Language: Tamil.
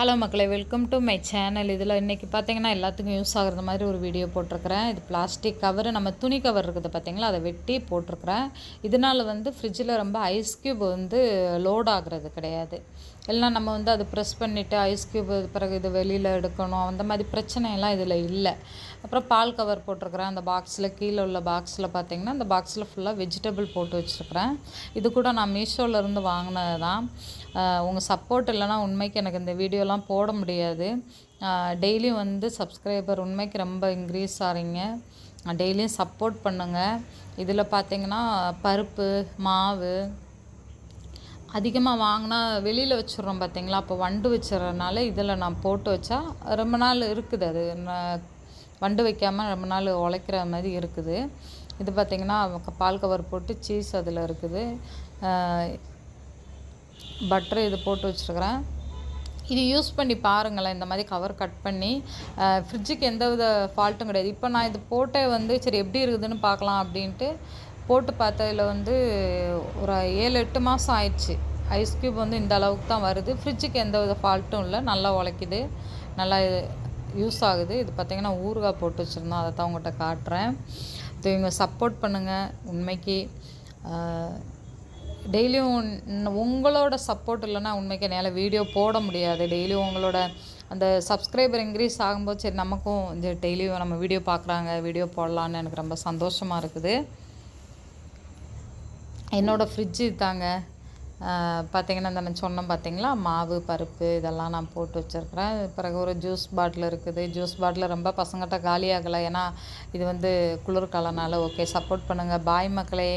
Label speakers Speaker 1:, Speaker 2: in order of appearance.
Speaker 1: ஹலோ மக்களே வெல்கம் டு மை சேனல் இதில் இன்றைக்கி பார்த்தீங்கன்னா எல்லாத்துக்கும் யூஸ் ஆகுற மாதிரி ஒரு வீடியோ போட்டிருக்கிறேன். இது பிளாஸ்டிக் கவர் நம்ம துணி கவர் இருக்குது பார்த்தீங்களா அதை வெட்டி போட்டிருக்கிறேன். இதனால் வந்து ஃப்ரிட்ஜில் ரொம்ப ஐஸ் க்யூப் வந்து லோட் ஆகிறது கிடையாது. எல்லாம் நம்ம வந்து அதை ப்ரெஸ் பண்ணிவிட்டு ஐஸ் க்யூப் பிறகு இது வெளியில் எடுக்கணும். அந்த மாதிரி பிரச்சனையெல்லாம் இதில் இல்லை. அப்புறம் பால் கவர் போட்டிருக்கிறேன். அந்த பாக்ஸில் கீழே உள்ள பாக்ஸில் பார்த்தீங்கன்னா அந்த பாக்ஸில் ஃபுல்லாக வெஜிடபிள் போட்டு வச்சுருக்கிறேன். இது கூட நான் மீஷோவிலேருந்து வாங்கினது தான் உங்கள் சப்போர்ட் இல்லைனா உண்மைக்கு எனக்கு இந்த வீடியோ வீடியோலாம் போட முடியாது. டெய்லியும் வந்து சப்ஸ்கிரைபர் உண்மைக்கு ரொம்ப இன்க்ரீஸ் ஆகிறீங்க டெய்லியும் சப்போர்ட் பண்ணுங்கள் இதில் பார்த்தீங்கன்னா பருப்பு மாவு அதிகமாக வாங்கினா வெளியில் வச்சிடுறோம் பார்த்தீங்களா அப்போ வண்டு வச்சுறதுனால இதில் நான் போட்டு வச்சா ரொம்ப நாள் இருக்குது அது. வண்டு வைக்காமல் ரொம்ப நாள் உழைக்கிற மாதிரி இருக்குது. இது பார்த்திங்கன்னா பால் கவர் போட்டு சீஸ் அதில் இருக்குது. பட்டர் இது போட்டு வச்சுருக்குறேன். இது யூஸ் பண்ணி பாருங்களேன் இந்த மாதிரி கவர் கட் பண்ணி. ஃப்ரிட்ஜுக்கு எந்த வித ஃபால்ட்டும் கிடையாது. இப்போ நான் இது போட்டே வந்து சரி எப்படி இருக்குதுன்னு பார்க்கலாம் அப்படின்ட்டு போட்டு பார்த்ததில் வந்து ஒரு ஏழு எட்டு மாதம் ஆயிடுச்சு. ஐஸ் க்யூப் வந்து இந்த அளவுக்கு தான் வருது. ஃப்ரிட்ஜுக்கு எந்த வித ஃபால்ட்டும் இல்லை. நல்லா உழைக்குது. நல்லா யூஸ் ஆகுது. இது பார்த்திங்கன்னா ஊறுகாய் போட்டு வச்சுருந்தோம். அதை தான் உங்கள்கிட்ட காட்டுறேன். இது இவங்க சப்போர்ட் பண்ணுங்கள் உண்மைக்கு டெய்லியும் உங்களோட சப்போர்ட் இல்லைன்னா உண்மைக்கு என்னால் வீடியோ போட முடியாது. டெய்லியும் உங்களோட அந்த சப்ஸ்கிரைபர் இன்க்ரீஸ் ஆகும்போது சரி நமக்கும் இந்த டெய்லியும் நம்ம வீடியோ பார்க்குறாங்க வீடியோ போடலான்னு எனக்கு ரொம்ப சந்தோஷமாக இருக்குது. என்னோடய ஃப்ரிட்ஜு தாங்க பார்த்திங்கன்னா இந்த நான் சொன்னோம் பார்த்தீங்களா மாவு பருப்பு இதெல்லாம் நான் போட்டு வச்சுருக்கிறேன். பிறகு ஒரு ஜூஸ் பாட்டில் இருக்குது. ஜூஸ் பாட்டில் ரொம்ப பசங்கிட்ட காலியாகலை ஏன்னா இது வந்து குளிர்காலனால ஓகே சப்போர்ட் பண்ணுங்கள் பாய் மக்களே.